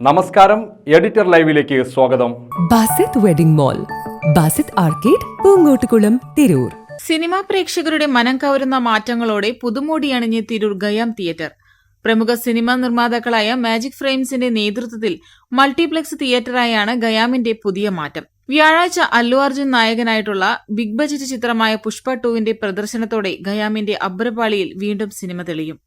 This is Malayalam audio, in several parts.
നമസ്കാരം എഡിറ്റർ ലൈവിലേക്ക് സ്വാഗതം. Basith wedding mall Basith arcade Poongottukulam Tirur. Cinema പ്രേക്ഷകരുടെ മനം കവരുന്ന മാറ്റങ്ങളോടെ പുതുമോടി അണിഞ്ഞ് തിരൂർ ഗയാം തിയേറ്റർ. പ്രമുഖ സിനിമാ നിർമ്മാതാക്കളായ മാജിക് ഫ്രെയിംസിന്റെ നേതൃത്വത്തിൽ മൾട്ടിപ്ലക്സ് തിയേറ്ററായാണ് ഗയാമിന്റെ പുതിയ മാറ്റം. വ്യാഴാഴ്ച അല്ലു അർജുൻ നായകനായിട്ടുള്ള ബിഗ് ബജറ്റ് ചിത്രമായ പുഷ്പ ടൂവിന്റെ പ്രദർശനത്തോടെ ഗയാമിന്റെ അബ്രപാളിയിൽ വീണ്ടും സിനിമ തെളിയും.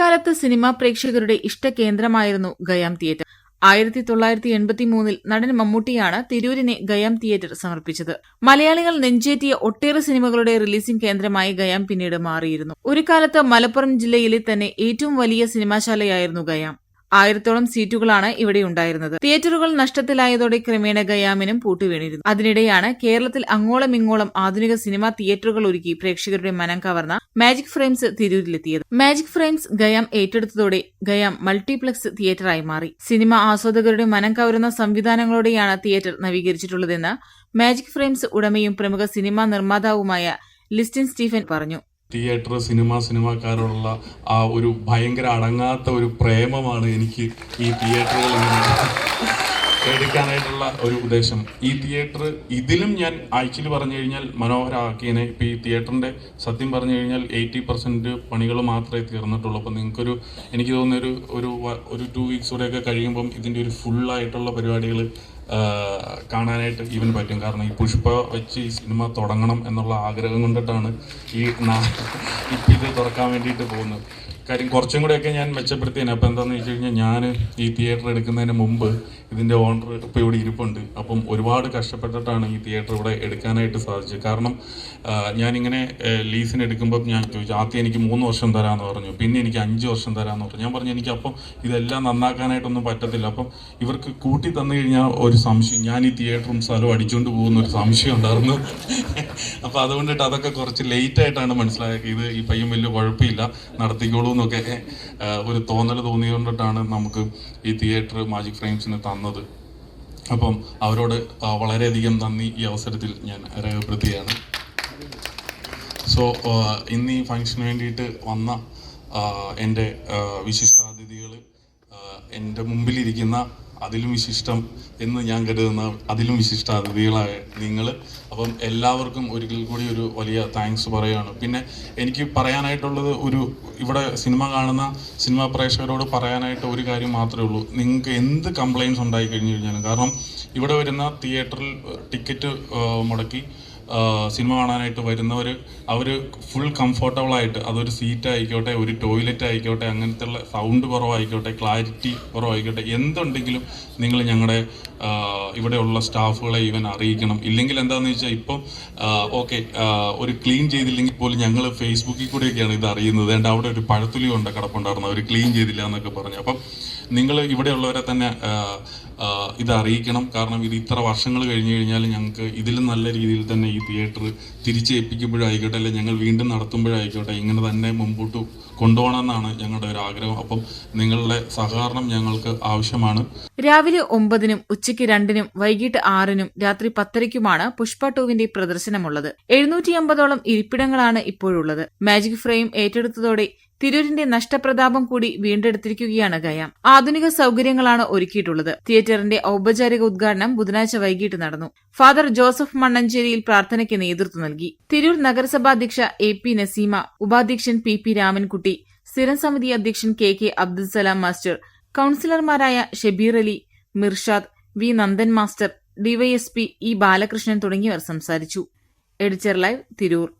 സിനിമ സിനിമാ പ്രേക്ഷകരുടെ ഇഷ്ടകേന്ദ്രമായിരുന്നു ഗയാം തിയേറ്റർ. ആയിരത്തി തൊള്ളായിരത്തി എൺപത്തി മൂന്നിൽ നടൻ മമ്മൂട്ടിയാണ് തിരൂരിനെ ഗയാം തിയേറ്റർ സമർപ്പിച്ചത്. മലയാളികൾ നെഞ്ചേറ്റിയ ഒട്ടേറെ സിനിമകളുടെ റിലീസിംഗ് കേന്ദ്രമായി ഗയാം പിന്നീട് മാറിയിരുന്നു. ഒരു കാലത്ത് മലപ്പുറം ജില്ലയിലെ തന്നെ ഏറ്റവും വലിയ സിനിമാശാലയായിരുന്നു ഗയാം. ആയിരത്തോളം സീറ്റുകളാണ് ഇവിടെ ഉണ്ടായിരുന്നത്. തിയേറ്ററുകൾ നഷ്ടത്തിലായതോടെ ക്രമേണ ഗയാമിനും പൂട്ടുവീണിരുന്നു അതിനിടെയാണ് കേരളത്തിൽ അങ്ങോളം ഇങ്ങോളം ആധുനിക സിനിമാ തിയേറ്ററുകൾ ഒരുക്കി പ്രേക്ഷകരുടെ മനം കവർന്ന മാജിക് ഫ്രെയിംസ് തിരൂരിലെത്തിയത്. മാജിക് ഫ്രെയിംസ് ഗയാം ഏറ്റെടുത്തതോടെ ഗയാം മൾട്ടിപ്ലക്സ് തിയേറ്ററായി മാറി. സിനിമ ആസ്വാദകരുടെ മനം കവരുന്ന സംവിധാനങ്ങളോടെയാണ് തിയേറ്റർ നവീകരിച്ചിട്ടുള്ളതെന്ന് മാജിക് ഫ്രെയിംസ് ഉടമയും പ്രമുഖ സിനിമാ നിർമ്മാതാവുമായ ലിസ്റ്റിൻ സ്റ്റീഫൻ പറഞ്ഞു. തിയേറ്റർ സിനിമ സിനിമാക്കാരോടുള്ള ആ ഒരു ഭയങ്കര അടങ്ങാത്ത ഒരു പ്രേമമാണ് എനിക്ക് ഈ തിയേറ്ററുകൾ എടുക്കാനായിട്ടുള്ള ഒരു ഉദ്ദേശം. ഈ തിയേറ്റർ ഇതിലും ഞാൻ ആഴ്ചയിൽ പറഞ്ഞു കഴിഞ്ഞാൽ മനോഹരമാക്കിയതിനെ ഇപ്പോൾ ഈ തിയേറ്ററിന്റെ സത്യം പറഞ്ഞു കഴിഞ്ഞാൽ എയ്റ്റി പെർസെന്റ് പണികൾ മാത്രമേ തീർന്നിട്ടുള്ളൂ. അപ്പോൾ നിങ്ങൾക്കൊരു എനിക്ക് തോന്നുന്ന ഒരു ഒരു ഒരു ടു വീക്സ് കൂടെയൊക്കെ കഴിയുമ്പം ഇതിന്റെ ഒരു ഫുള്ളായിട്ടുള്ള പരിപാടികൾ കാണാനായിട്ട് ഇവൻ പറ്റും. കാരണം ഈ പുഷ്പ വെച്ച് ഈ സിനിമ തുടങ്ങണം എന്നുള്ള ആഗ്രഹം കൊണ്ടിട്ടാണ് ഈ ഇപ്പം ഇത് തുറക്കാൻ വേണ്ടിയിട്ട് പോകുന്നത്. കാര്യം കുറച്ചും കൂടെയൊക്കെ ഞാൻ മെച്ചപ്പെടുത്തിയാണ് അപ്പം എന്താണെന്ന് വെച്ച് കഴിഞ്ഞാൽ ഞാൻ ഈ തിയേറ്റർ എടുക്കുന്നതിന് മുമ്പ് ഇതിന്റെ ഓണർ ഇപ്പോൾ ഇവിടെ ഇരിപ്പുണ്ട്. അപ്പം ഒരുപാട് കഷ്ടപ്പെട്ടിട്ടാണ് ഈ തിയേറ്റർ ഇവിടെ എടുക്കാനായിട്ട് സാധിച്ചത്. കാരണം ഞാനിങ്ങനെ ലീസിന് എടുക്കുമ്പോൾ ഞാൻ ചോദിച്ചു ആദ്യം എനിക്ക് മൂന്ന് വർഷം തരാമെന്ന് പറഞ്ഞു. പിന്നെ എനിക്ക് അഞ്ച് വർഷം തരാമെന്ന് പറഞ്ഞു. ഞാൻ പറഞ്ഞു എനിക്ക് അപ്പം ഇതെല്ലാം നന്നാക്കാനായിട്ടൊന്നും പറ്റത്തില്ല. അപ്പം ഇവർക്ക് കൂട്ടി തന്നു കഴിഞ്ഞാൽ ഒരു സംശയം. ഞാൻ ഈ തിയേറ്ററും സ്ഥലവും അടിച്ചുകൊണ്ട് പോകുന്ന ഒരു സംശയം ഉണ്ടായിരുന്നു. അപ്പോൾ അതുകൊണ്ടിട്ട് അതൊക്കെ കുറച്ച് ലേറ്റായിട്ടാണ് മനസ്സിലാക്കിയത് ഈ പയ്യൻ വലിയ കുഴപ്പമില്ല. നടത്തിക്കോളൂ എന്നൊക്കെ ഒരു തോന്നൽ തോന്നിയതുകൊണ്ടിട്ടാണ് നമുക്ക് ഈ തിയേറ്റർ മാജിക് ഫ്രെയിംസിന് തന്നത്. അപ്പം അവരോട് വളരെയധികം നന്ദി ഈ അവസരത്തിൽ ഞാൻ രേഖപ്പെടുത്തുകയാണ്. സോ ഇന്ന് ഈ ഫങ്ഷന് വേണ്ടിയിട്ട് വന്ന എന്റെ വിശിഷ്ടാതിഥികൾ എന്റെ മുമ്പിലിരിക്കുന്ന അതിലും വിശിഷ്ടം എന്ന് ഞാൻ കരുതുന്ന അതിലും വിശിഷ്ട അതിഥികളായ നിങ്ങൾ. അപ്പം എല്ലാവർക്കും ഒരിക്കൽ കൂടി ഒരു വലിയ താങ്ക്സ് പറയുകയാണ് പിന്നെ എനിക്ക് പറയാനായിട്ടുള്ളത് ഒരു ഇവിടെ സിനിമ കാണുന്ന സിനിമാ പ്രേക്ഷകരോട് പറയാനായിട്ട് ഒരു കാര്യം മാത്രമേ ഉള്ളൂ. നിങ്ങൾക്ക് എന്ത് കംപ്ലയിൻസ് ഉണ്ടായി കഴിഞ്ഞു കഴിഞ്ഞാലും. കാരണം ഇവിടെ വരുന്ന തിയേറ്ററിൽ ടിക്കറ്റ് മുടക്കി. സിനിമ കാണാനായിട്ട് വരുന്നവർ അവർ ഫുൾ കംഫർട്ടബിൾ ആയിട്ട് അതൊരു സീറ്റ് ആയിക്കോട്ടെ ഒരു ടോയ്ലറ്റ് ആയിക്കോട്ടെ അങ്ങനത്തെ ഉള്ള സൗണ്ട് കുറവായിക്കോട്ടെ ക്ലാരിറ്റി കുറവായിക്കോട്ടെ എന്തുണ്ടെങ്കിലും നിങ്ങൾ ഞങ്ങളുടെ ഇവിടെയുള്ള സ്റ്റാഫുകളെ ഈവൻ അറിയിക്കണം. ഇല്ലെങ്കിൽ എന്താണെന്ന് വെച്ചാൽ ഇപ്പം ഓക്കെ ഒരു ക്ലീൻ ചെയ്തില്ലെങ്കിൽ പോലും ഞങ്ങൾ ഫേസ്ബുക്കിൽ കൂടെയൊക്കെയാണ് ഇത് അറിയുന്നത്. അവിടെ ഒരു പഴത്തുലി കൊണ്ട് കിടപ്പുണ്ടായിരുന്നു അവർ ക്ലീൻ ചെയ്തില്ല എന്നൊക്കെ പറഞ്ഞു. അപ്പം നിങ്ങൾ ഇവിടെയുള്ളവരെ തന്നെ ഇത് അറിയിക്കണം. കാരണം ഇത് ഇത്ര വർഷങ്ങൾ കഴിഞ്ഞു കഴിഞ്ഞാൽ ഞങ്ങൾക്ക് ഇതിലും നല്ല രീതിയിൽ തന്നെ ഈ തിയേറ്റർ തിരിച്ചേൽപ്പിക്കുമ്പോഴായിക്കോട്ടെ അല്ലെങ്കിൽ ഞങ്ങൾ വീണ്ടും നടത്തുമ്പോഴായിക്കോട്ടെ ഇങ്ങനെ തന്നെ മുമ്പോട്ട് കൊണ്ടുപോകണമെന്നാണ് ഞങ്ങളുടെ ഒരു ആഗ്രഹം. അപ്പം നിങ്ങളുടെ സഹകരണം ഞങ്ങൾക്ക് ആവശ്യമാണ്. രാവിലെ ഒമ്പതിനും ഉച്ചയ്ക്ക് രണ്ടിനും വൈകിട്ട് ആറിനും രാത്രി പത്തരയ്ക്കുമാണ് പുഷ്പ ടൂവിന്റെ പ്രദർശനമുള്ളത്. എഴുന്നൂറ്റി അമ്പതോളം ഇരിപ്പിടങ്ങളാണ് ഇപ്പോഴുള്ളത്. മാജിക് ഫ്രെയിം ഏറ്റെടുത്തതോടെ തിരൂരിന്റെ നഷ്ടപ്രതാപം കൂടി വീണ്ടെടുത്തിരിക്കുകയാണ് ഗയാം. ആധുനിക സൗകര്യങ്ങളാണ് ഒരുക്കിയിട്ടുള്ളത്. തിയേറ്ററിന്റെ ഔപചാരിക ഉദ്ഘാടനം ബുധനാഴ്ച വൈകിട്ട് നടന്നു. ഫാദർ ജോസഫ് മണ്ണഞ്ചേരിയിൽ പ്രാർത്ഥനയ്ക്ക് നേതൃത്വം നൽകി. തിരൂർ നഗരസഭാധ്യക്ഷ എ പി നസീമ ഉപാധ്യക്ഷൻ പി പി രാമൻകുട്ടി സ്ഥിരം സമിതി അധ്യക്ഷൻ K K Abdulsalam master കൌൺസിലർമാരായ Shabeer Ali Mirshad V Nandan master DYSP E Balakrishnan തുടങ്ങിയവർ സംസാരിച്ചു. Editor live Tirur.